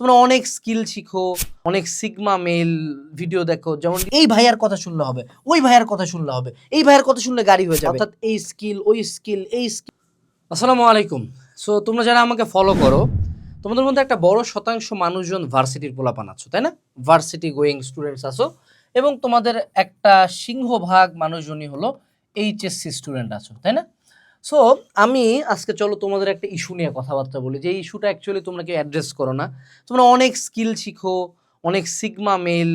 তোমরা অনেক স্কিল শিখো অনেক সিগমা মেল ভিডিও দেখো যেমন এই ভাইয়ার কথা শুনলে হবে ওই ভাইয়ার কথা শুনলে হবে এই ভাইয়ার কথা শুনলে গাড়ি হয়ে যাবে। অর্থাৎ এই স্কিল ওই স্কিল এই স্কিল আসসালামু আলাইকুম। সো তোমরা যারা আমাকে ফলো করো তোমাদের মধ্যে একটা বড় শতাংশ মানুষজন ভার্সিটির পোলাপান আছো তাই না? ভার্সিটি গোয়িং স্টুডেন্টস আছো এবং তোমাদের একটা সিংহভাগ মানুষজনই হলো এইচএসসি স্টুডেন্ট আছো তাই না? সো আমি আজকে চলো তোমাদের একটা ইস্যু নিয়ে কথাবার্তা বলি, যে ইস্যুটা অ্যাকচুয়ালি তোমরা কেউ অ্যাড্রেস করো না। তোমরা অনেক স্কিল শিখো, অনেক সিগমা মেল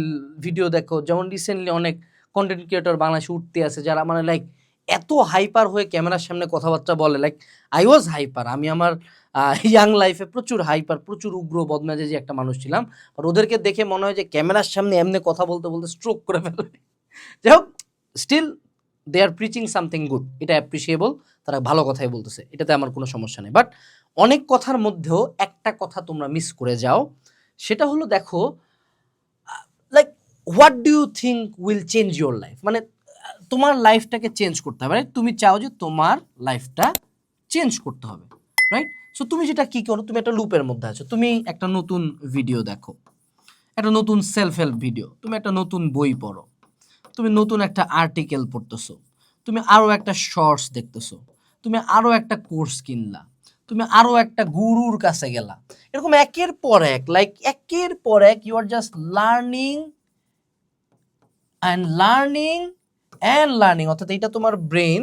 ভিডিও দেখো। যেমন রিসেন্টলি অনেক কন্টেন্ট ক্রিয়েটর বাংলাদেশে উঠতে আছে যারা মানে লাইক এত হাইপার হয়ে ক্যামেরার সামনে কথাবার্তা বলে। লাইক আই ওয়াজ হাইপার আমি আমার ইয়াং লাইফে প্রচুর হাইপার প্রচুর উগ্র, বদমেজাজি একটা মানুষ ছিলাম। আর ওদেরকে দেখে মনে হয় যে ক্যামেরার সামনে এমনি কথা বলতে বলতে স্ট্রোক করে ফেলে। যাই হোক still they are preaching something good এটা অ্যাপ্রিসিয়েবল তারা ভালো কথাই বলতেছে, এটাতে আমার কোনো সমস্যা নেই। বাট অনেক কথার মধ্যেও একটা কথা তোমরা মিস করে যাও, সেটা হলো দেখো like what do you think will change your life মানে তোমার লাইফটাকে চেঞ্জ করতে হবে, right? তুমি চাও যে তোমার লাইফটা চেঞ্জ করতে হবে রাইট সো তুমি যেটা কি করো, তুমি একটা লুপের মধ্যে আছো, তুমি একটা নতুন ভিডিও দেখো, একটা নতুন সেলফ হেল্প ভিডিও তুমি একটা নতুন বই পড়ো, তুমি নতুন একটা আর্টিকেল পড়তেছো, তুমি আরও একটা শর্টস দেখতেছো তুমি আরও একটা কোর্স কিনলা, তুমি আরও একটা গুরুর কাছে গেলা। এরকম একের পর এক লাইক একের পর এক you are just learning and learning and learning অর্থাৎ এইটা তোমার ব্রেন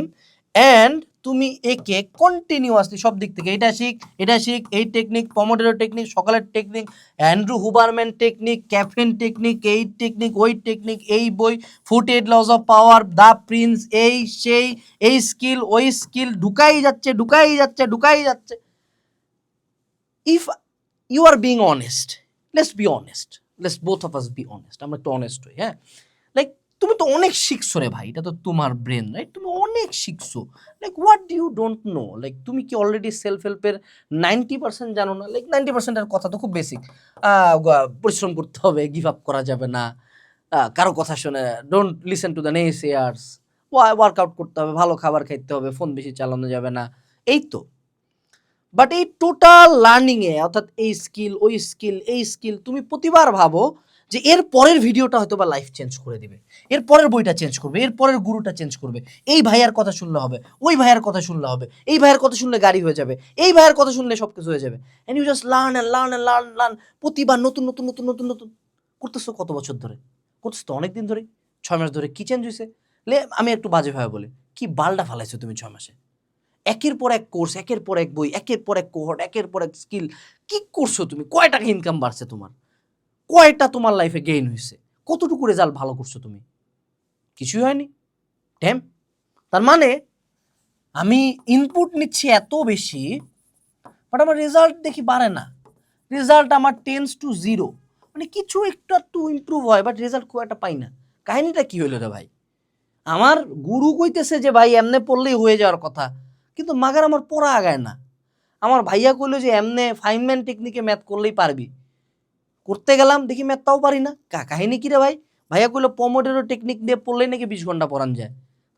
অ্যান্ড তুমি একে কন্টিনিউয়াসলি সব দিক থেকে, এটা শিখ এটা শিখ, এই টেকনিক পমোডেরো টেকনিক সকালের technique Andrew Huberman technique caffeine technique এই টেকনিক ওই টেকনিক এই বই forty eight laws of power the prince এই, সেই, এই স্কিল ওই স্কিল ঢুকাই যাচ্ছে ঢুকাই যাচ্ছে ঢুকাই যাচ্ছে। If you are being honest let's be honest let's both of us be honest আমরা একটু অনেস্ট হই হ্যাঁ? তুমি তো অনেক শিখছো রে ভাই, এটা তো তোমার ব্রেন রাইট তুমি অনেক শিখছো। Like what you don't know like তুমি কি অলরেডি সেলফ হেল্পের নাইনটি পার্সেন্ট জানো না? লাইক নাইনটি পার্সেন্টের কথা তো খুব বেসিক পরিশ্রম করতে হবে গিভ আপ করা যাবে না। কারও কথা শুনে don't listen to the naysayers workout করতে হবে, ভালো খাবার খাইতে হবে ফোন বেশি চালানো যাবে না। এই তো। বাট এই টোটাল লার্নিংয়ে অর্থাৎ এই স্কিল ওই স্কিল এই স্কিল তুমি প্রতিবার ভাবো যে এর পরের ভিডিওটা হয়তো বা লাইফ চেঞ্জ করে দিবে। এর পরের বইটা চেঞ্জ করবে, এর পরের গুরুটা চেঞ্জ করবে। এই ভাইয়ার কথা শুনলে হবে, ওই ভাইয়ার কথা শুনলে হবে, এই ভাইয়ার কথা শুনলে গাড়ি হয়ে যাবে, এই ভাইয়ার কথা শুনলে সব কিছু হয়ে যাবে। You just learn learn learn learn প্রতিবার নতুন নতুন নতুন নতুন নতুন। করতেছো কত বছর ধরে? করতেছো তো অনেক দিন ধরে ছয় মাস ধরে কি চেঞ্জ হয়েছে লে, আমি একটু বাজেভাবে বলি, কি বালটা ফালাইছো তুমি ছয় মাসে? একের পর এক কোর্স একের পর এক বই, একের পর এক কোহট একের পর এক স্কিল কি করছ তুমি? কয় টাকা ইনকাম বাড়ছে তোমার? কয়টা তোমার লাইফে গেইন হয়েছে? কতটুকু রেজাল্ট ভালো করছ তুমি? কিছুই হয়নি। ড্যাম তার মানে আমি ইনপুট নিচ্ছি এত বেশি বাট আমার রেজাল্ট দেখি বাড়ে না। রেজাল্ট আমার টেন্স টু জিরো মানে কিছু একটু একটু ইমপ্রুভ হয় বাট রেজাল্ট খুব একটা পাই না। কাহিনিটা কি হইল রে ভাই? আমার গুরু কইতেছে যে, ভাই, এমনে পড়লেই হয়ে যাওয়ার কথা। কিন্তু মাগার আমার পড়া আগায় না। আমার ভাইয়া কইলো যে, এমনে ফাইনম্যান টেকনিকে ম্যাথ করলেই পারবি। করতে গেলাম, দেখি ম্যাথ তাও পারি না। কা- কাহিনী কি রে ভাই? ভাইয়া কইলো পমোডেরো টেকনিক দিয়ে পড়লে নাকি বিশ ঘণ্টা পড়ান যায়।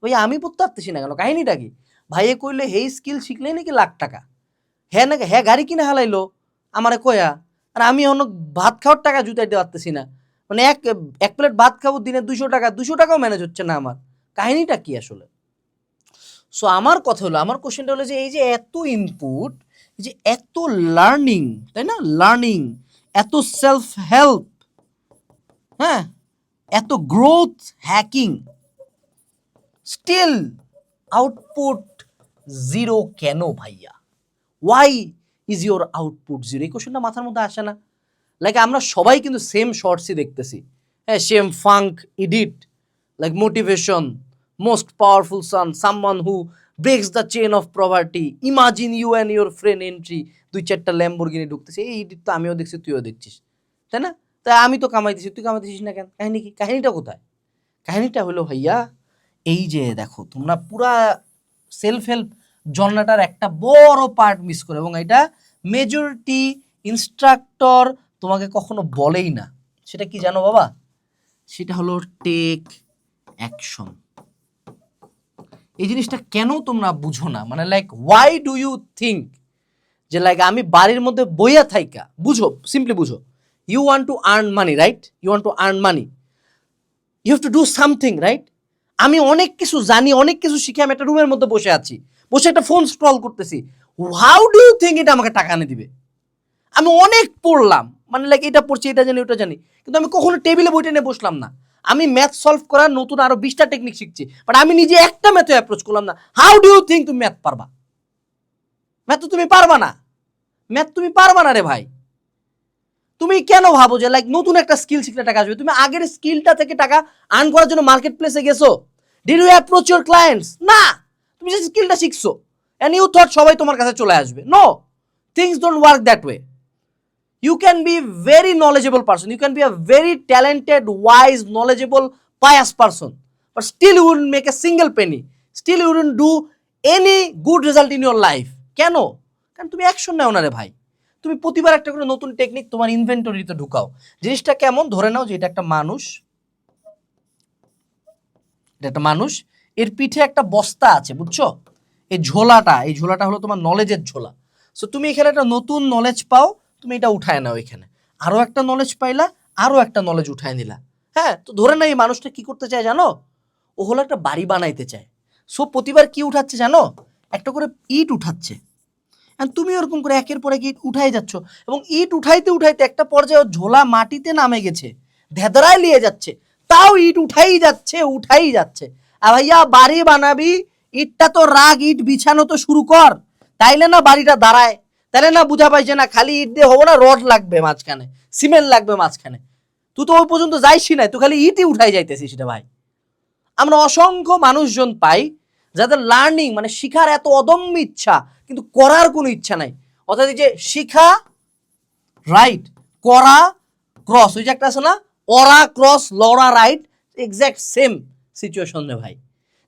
ভাইয়া আমি পড়তে পারতেছি না কেন? কাহিনীটা কি? ভাইয়া কইলে, হেই স্কিল শিখলেই নাকি লাখ টাকা? হ্যাঁ নাকি হ্যাঁ গাড়ি কিনে হালাইলো? আমারে কয়া, আর আমি অনেক ভাত খাওয়ার টাকা জুতাইতে পারতেছি না। মানে এক এক প্লেট ভাত খাব দিনে দুশো টাকা দুশো টাকাও ম্যানেজ হচ্ছে না আমার। কাহিনীটা কি আসলে? সো আমার কথা হলো, আমার কোশ্চেনটা হলো যে, এই যে এত ইনপুট যে এত লার্নিং তাই না? লার্নিং এত সেলফ হেল্প হ্যাঁ এত growth hacking still output zero কেন ভাইয়া? Why is your output zero এই কোশ্চেনটা মাথার মধ্যে আসে না। লাইক আমরা সবাই কিন্তু সেম শর্টসই দেখতেছি। হ্যাঁ same phonk edit like motivation most powerful son someone who breaks the chain of poverty imagine you and your friend entry দুই চারটা ল্যাম্বোর্গিনি ঢুকতেছে, এই ইডিট তো আমিও দেখছি, তুইও দেখছিস। তাই না? তাই আমি তো কামাইতেছি, তুই কামাইতেছিস না কেন? কাহিনী কি? কাহিনীটা কোথায়? কাহিনীটা হলো, ভাইয়া, এই যে দেখো, তোমরা পুরা সেলফ হেল্প জর্নাটার একটা বড় পার্ট মিস করে এবং এটা মেজরিটি ইনস্ট্রাক্টর তোমাকে কখনো বলেই না। সেটা কি জানো বাবা? সেটা হলো টেক অ্যাকশন এই জিনিসটা কেন তোমরা বুঝো না? মানে like why do you think যে লাইক আমি বাড়ির মধ্যে বইয়া থাইকা? বুঝো সিম্পলি বুঝো। You want to earn money right you want to earn money you have to do something right আমি অনেক কিছু জানি, অনেক কিছু শিখে আমি একটা রুমের মধ্যে বসে আছি। বসে একটা ফোন স্ক্রল করতেছি। হাউ ডু ইউ থিঙ্ক এটা আমাকে টাকা এনে দিবে? আমি অনেক পড়লাম। মানে লাইক এটা পড়ছি, এটা জানি, ওটা জানি। কিন্তু আমি কখনো টেবিলে বইটা নিয়ে বসলাম না। আমি ম্যাথ সলভ করার নতুন আরও বিশটা টেকনিক শিখছি। বাট আমি নিজে একটা ম্যাথে অ্যাপ্রোচ করলাম না। হাউ ডু ইউ থিঙ্ক তুমি ম্যাথ পারবা? ম্যাথ তো তুমি পারবা না। ম্যাথ তুমি পারবা না রে ভাই। তুমি কেন ভাবো যে লাইক নতুন একটা স্কিল শিখলে টাকা আসবে? তুমি আগের স্কিলটা থেকে টাকা আর্ন করার জন্য মার্কেট প্লেসে গেছো। Did you approach your clients না। তুমি যে স্কিলটা শিখছো। অ্যান্ড ইউ থট সবাই তোমার কাছে চলে আসবে। No things don't work that way you can be very knowledgeable person you can be a very talented wise knowledgeable pious person but still you won't make a single penny still you won't do any good result in your life কেন? কারণ তুমি action নেও না রে ভাই। তুমি প্রতিবার একটা করে নতুন টেকনিক তোমার ইনভেন্টরিতে ঢুকাও। জিনিসটা কেমন? ধরে নাও যে এটা একটা মানুষ। এটা একটা মানুষ। এর পিঠে একটা বস্তা আছে, বুঝছ? এই ঝোলাটা এই ঝোলাটা হলো তোমার নলেজের ঝোলা। সো তুমি এখানে একটা নতুন নলেজ পাও। তুমি এটা উঠায় নাও এখানে। আরও একটা নলেজ পাইলা আরও একটা নলেজ উঠায় নিলা। হ্যাঁ তো ধরে না এই মানুষটা কি করতে চায় জানো? ও হলো একটা বাড়ি বানাইতে চায়। সো প্রতিবার কি উঠাচ্ছে জানো? একটা করে ইট উঠাচ্ছে। And তুমি ওরকম করে একের পর এক ইট উঠাই যাচ্ছ। এবং ইট উঠাইতে উঠাইতে একটা পর্যায়ে ঝোলা মাটিতে নামে গেছে। ধেদরায় নিয়ে যাচ্ছে। তাও ইট উঠাই যাচ্ছে উঠাই যাচ্ছে। আর ভাইয়া, বাড়ি বানাবি, ইটটা তো রাগ, ইট বিছানো তো শুরু কর। তাইলে না বাড়িটা দাঁড়ায়। তাহলে না বুঝা পাইছে না, খালি ইট দিয়ে হব না, রড লাগবে মাঝখানে, সিমেন্ট লাগবে মাঝখানে। তুই তো ওই পর্যন্ত যাইসি না তুই খালি ইটই উঠাই যাইতেছিস রে ভাই। আমরা অসংখ্য মানুষজন পাই যাদের লার্নিং মানে শিখার এত অদম্য ইচ্ছা, কিন্তু করার কোনো ইচ্ছা নাই। অর্থাৎ যে শিখা রাইট করা ক্রস ওই যে একটা আছে না, অরা ক্রস লড়া রাইট এক্স্যাক্ট সেম সিচুয়েশন রে ভাই।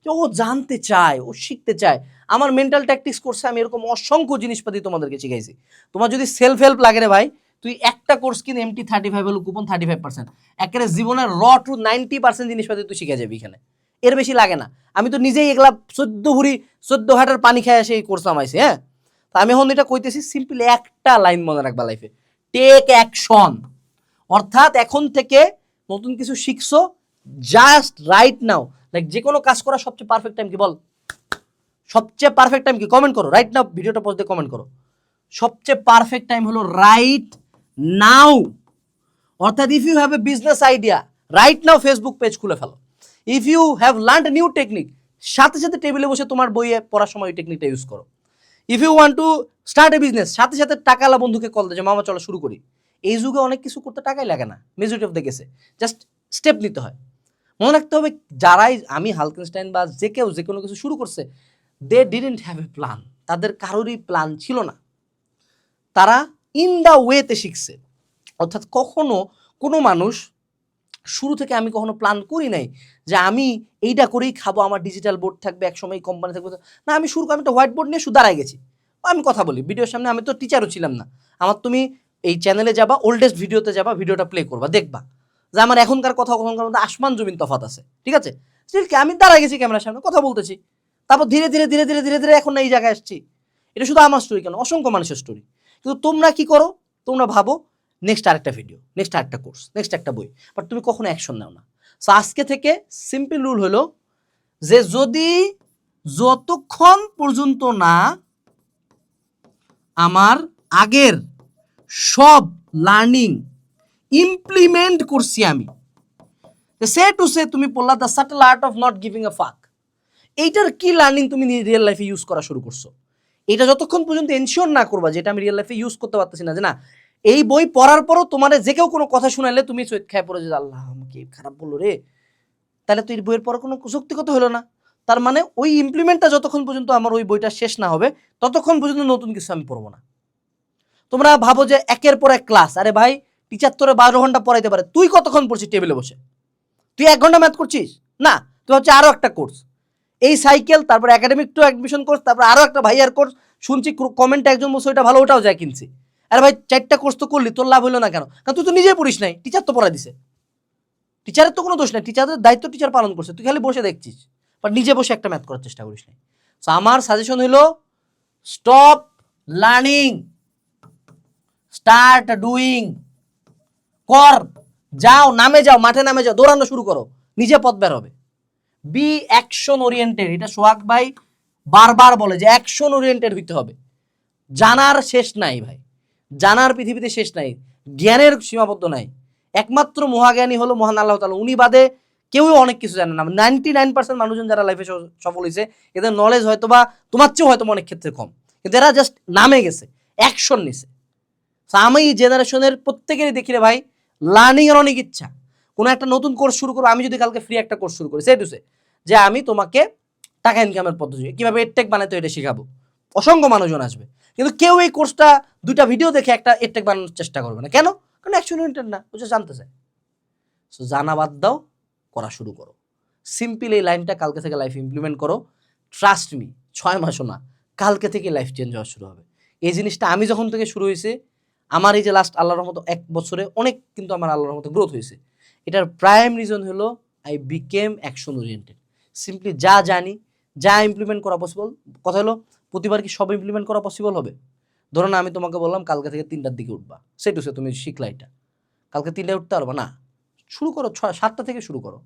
যে ও জানতে চায়, ও শিখতে চায়। আমার মেন্টাল ট্যাকটিক্স কোর্সে আমি এরকম অসংখ্য জিনিসপাতি তোমাদেরকে শিখাইছি। তোমার যদি সেলফ হেল্প লাগে রে ভাই, তুই একটা কোর্স কিনে এমটি থার্টি ফাইভ হলো কুপন থার্টি ফাইভ পার্সেন্ট একেবারে জীবনের র টু নাইনটি পার্সেন্ট জিনিসপাতি তুই শিখে যাবি এখানে। এর বেশি লাগে না। আমি তো নিজেই এগুলা চোদ্দ ভুড়ি চোদ্দ হাটার পানি খেয়ে এসে এই কোর্স নামাইছি হ্যাঁ? তা আমি এখন এটা কইতেছি সিম্পলি একটা লাইন মনে রাখবা লাইফে টেক অ্যাকশন অর্থাৎ এখন থেকে নতুন কিছু শিখছো জাস্ট রাইট নাও লাইক যে কোনো কাজ করার সবচেয়ে পারফেক্ট টাইম কি বল? সবচেয়ে পারফেক্ট টাইম কি? কমেন্ট করো. রাইট নাও ভিডিওটা পোস্ট দিয়ে কমেন্ট করো। সবচেয়ে পারফেক্ট টাইম হলো রাইট নাও অর্থাৎ if you have a business idea right now Facebook page খুলে ফেলো। If you have learn new technique সাথে সাথে টেবিলে বসে তোমার বইয়ে পড়ার সময় ওই টেকনিকটা ইউজ করো। If you want to start a business সাথে সাথে টাকালা বন্ধুকে কল দেয় মামা, চলো শুরু করি। এই যুগে অনেক কিছু করতে টাকাই লাগে না। মেজরিটি অফ দ্য কেসে জাস্ট স্টেপ নিতে হয়। মনে রাখতে হবে, যারাই আমি হালকেনস্টাইন বা যে কেউ যে কোনো কিছু শুরু করছে they didn't have a plan তাদের কারোরই প্ল্যান ছিল না। তারা ইন দ্য ওয়েতে শিখছে। অর্থাৎ কখনো কোনো মানুষ শুরু থেকে আমি কখনো প্ল্যান করি নাই যে আমি এইটা করেই খাব, আমার ডিজিটাল বোর্ড থাকবে এক সময় কোম্পানি থাকবে। না, আমি শুরু করে আমি একটা হোয়াইট বোর্ড নিয়ে শুধু দাঁড়ায় গেছি। আমি কথা বলি, ভিডিওর সামনে আমি তো টিচারও ছিলাম না। আমার তুমি এই চ্যানেলে যাবা ওল্ডেস্ট ভিডিওতে যাবা ভিডিওটা প্লে করবা, দেখবা। যে আমার এখনকার কথা ওখানকার মধ্যে আসমান জমিন তফাত আছে। ঠিক আছে? স্টিল কি, আমি দাঁড়ায় গেছি ক্যামেরার সামনে, কথা বলতেছি। তারপর ধীরে ধীরে ধীরে ধীরে ধীরে ধীরে এখন এই জায়গায় আসছি। এটা শুধু আমার স্টোরি কেন, অসংখ্য মানুষের স্টোরি কিন্তু তোমরা কি করো? তোমরা ভাবো নেক্সট আরেকটা ভিডিও নেক্সট আরেকটা কোর্স নেক্সট একটা বই। বাট তুমি কখনো অ্যাকশন নাও না। সো আজকে থেকে সিম্পল রুল হলো যে যদি যতক্ষণ পর্যন্ত না আমার আগের সব লার্নিং ইমপ্লিমেন্ট করছি আমি সে টু সে তুমি বললা the subtle art of not giving a fuck এইটার কি লার্নিং তুমি রিয়েল লাইফে ইউজ করা শুরু করছ এটা যতক্ষণ পর্যন্ত এনশিওর না করবা যেটা আমি রিয়েল লাইফে ইউজ করতে পারতেছি না যে না এই বই পড়ার পরও তোমার যে কেউ কোনো কথা শুনাইলে তুমি চৈত খায় পড়ে যে আল্লাহ আমাকে খারাপ বলল রে তাহলে তো এই বইয়ের পর কোনো যুক্তিগত হলো না তার মানে ওই ইমপ্লিমেন্টটা যতক্ষণ পর্যন্ত আমার ওই বইটা শেষ না হবে ততক্ষণ পর্যন্ত নতুন কিছু আমি পড়ব না তোমরা ভাবো যে একের পর এক ক্লাস আরে ভাই টিচার তোরে বারো ঘণ্টা পড়াইতে পারে। তুই কতক্ষণ পড়ছিস টেবিলে বসে? তুই এক ঘণ্টা ম্যাথ করছিস? না তুই হচ্ছে আরও একটা কোর্স এই সাইকেল তারপর একাডেমিক টু অ্যাডমিশন কোর্স তারপর আরও একটা ভাইয়ার কোর্স শুনছি কমেন্টে একজন বলছে, ওইটা ভালো, ওটাও যায় কিনছি। আরে ভাই, চারটা কোর্স তো করলি, তোর লাভ হলো না কেন? কারণ তুই তো নিজেই পড়িস নাই টিচার তো পড়াই দিছে। টিচারের তো কোনো দোষ নাই টিচারের দায়িত্ব টিচার পালন করছে। তুই খালি বসে দেখছিস বাট নিজে বসে একটা ম্যাথ করার চেষ্টা করিস নাই। সো আমার সাজেশন হলো স্টপ লার্নিং স্টার্ট ডুইং কর, যাও, নামে যাও, মাঠে নামে যাও, দৌড়ানো শুরু করো, নিজে পথ বের হবে। বি অ্যাকশন ওরিয়েন্টেড এটা সোহাগ ভাই বারবার বলে যে অ্যাকশন ওরিয়েন্টেড হইতে হবে। জানার শেষ নাই ভাই, জানার পৃথিবীতে শেষ নাই, জ্ঞানের সীমাবদ্ধ নাই। একমাত্র মহাজ্ঞানী হলো মহান আল্লাহ তালা উনি বাদে কেউই অনেক কিছু জানে না। নাইনটি নাইন পার্সেন্ট মানুষজন যারা লাইফে সফল হয়েছে এদের নলেজ হয়তো বা তোমার চেয়েও হয়তো অনেক ক্ষেত্রে কম। কিন্তু এরা জাস্ট নামে গেছে অ্যাকশন নিছে। আমি জেনারেশনের প্রত্যেকেরই দেখি রে ভাই লার্নিং এর অনেক ইচ্ছা। কোনো একটা নতুন কোর্স শুরু করব, আমি যদি কালকে ফ্রি একটা কোর্স শুরু করি সেই দুসে যে আমি তোমাকে টাকা ইনকামের পদ্ধতি কীভাবে এডটেক বানাতে এটা শেখাবো। অসংখ্য মানুষজন আসবে। কিন্তু কেউ এই কোর্সটা দুইটা ভিডিও দেখে একটা এডটেক বানানোর চেষ্টা করবে না। কেন? কারণ ওরিয়েন্টেড না just জানতে চায়। সো জানা বাদ দাও, করা শুরু করো। সিম্পল এই লাইনটা কালকে থেকে লাইফ ইমপ্লিমেন্ট করো। ট্রাস্ট মি ছয় মাসও না, কালকে থেকে লাইফ চেঞ্জ হওয়া শুরু হবে। এই জিনিসটা আমি যখন থেকে শুরু হয়েছে আমার এই যে লাস্ট আল্লাহর মতো এক বছরে অনেক কিন্তু আমার আল্লাহর মতো গ্রোথ হয়েছে। এটার প্রাইম রিজন হলো I became action oriented simply যা জানি, যা ইমপ্লিমেন্ট করা পসিবল কথা হলো প্রতিবার কি সব ইমপ্লিমেন্ট করা পসিবল হবে? ধরো না, আমি তোমাকে বললাম কালকে থেকে তিনটার দিকে উঠবা। সেটু সে, তুমি শিখলা এটা। কালকে তিনটায় উঠতে পারবা? না। শুরু করো, ছয়, সাতটা থেকে শুরু করো।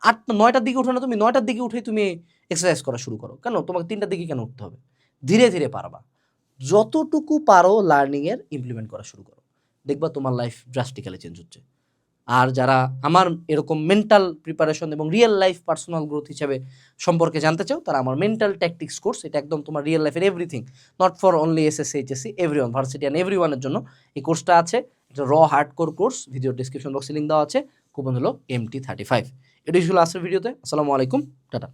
আটটা নয়টার দিকে উঠো না তুমি, নয়টার দিকে উঠেই তুমি এক্সারসাইজ করা শুরু করো। কেন? তোমাকে তিনটার দিকে কেন উঠতে হবে? ধীরে ধীরে পারবা। যতটুকু পারো লার্নিংয়ের ইমপ্লিমেন্ট করা শুরু করো। দেখবা তোমার লাইফ ড্রাস্টিক্যালি চেঞ্জ হচ্ছে। আর যারা আমার এরকম মেন্টাল প্রিপারেশন এবং রিয়েল লাইফ পার্সোনাল গ্রোথ হিসাবে সম্পর্কে জানতে চাও, তারা আমার মেন্টাল ট্যাকটিক্স কোর্স এটা একদম তোমার রিয়েল লাইফের everything not for only S S HSC every one varsity and every ওয়ানের জন্য এই কোর্সটা আছে। এটা raw hardcore course video description বক্সে লিঙ্ক দেওয়া আছে। কুপন হলো এম টি থার্টি ফাইভ এটাই ছিল আজকের ভিডিওতে আসসালামু আলাইকুম, টাটা।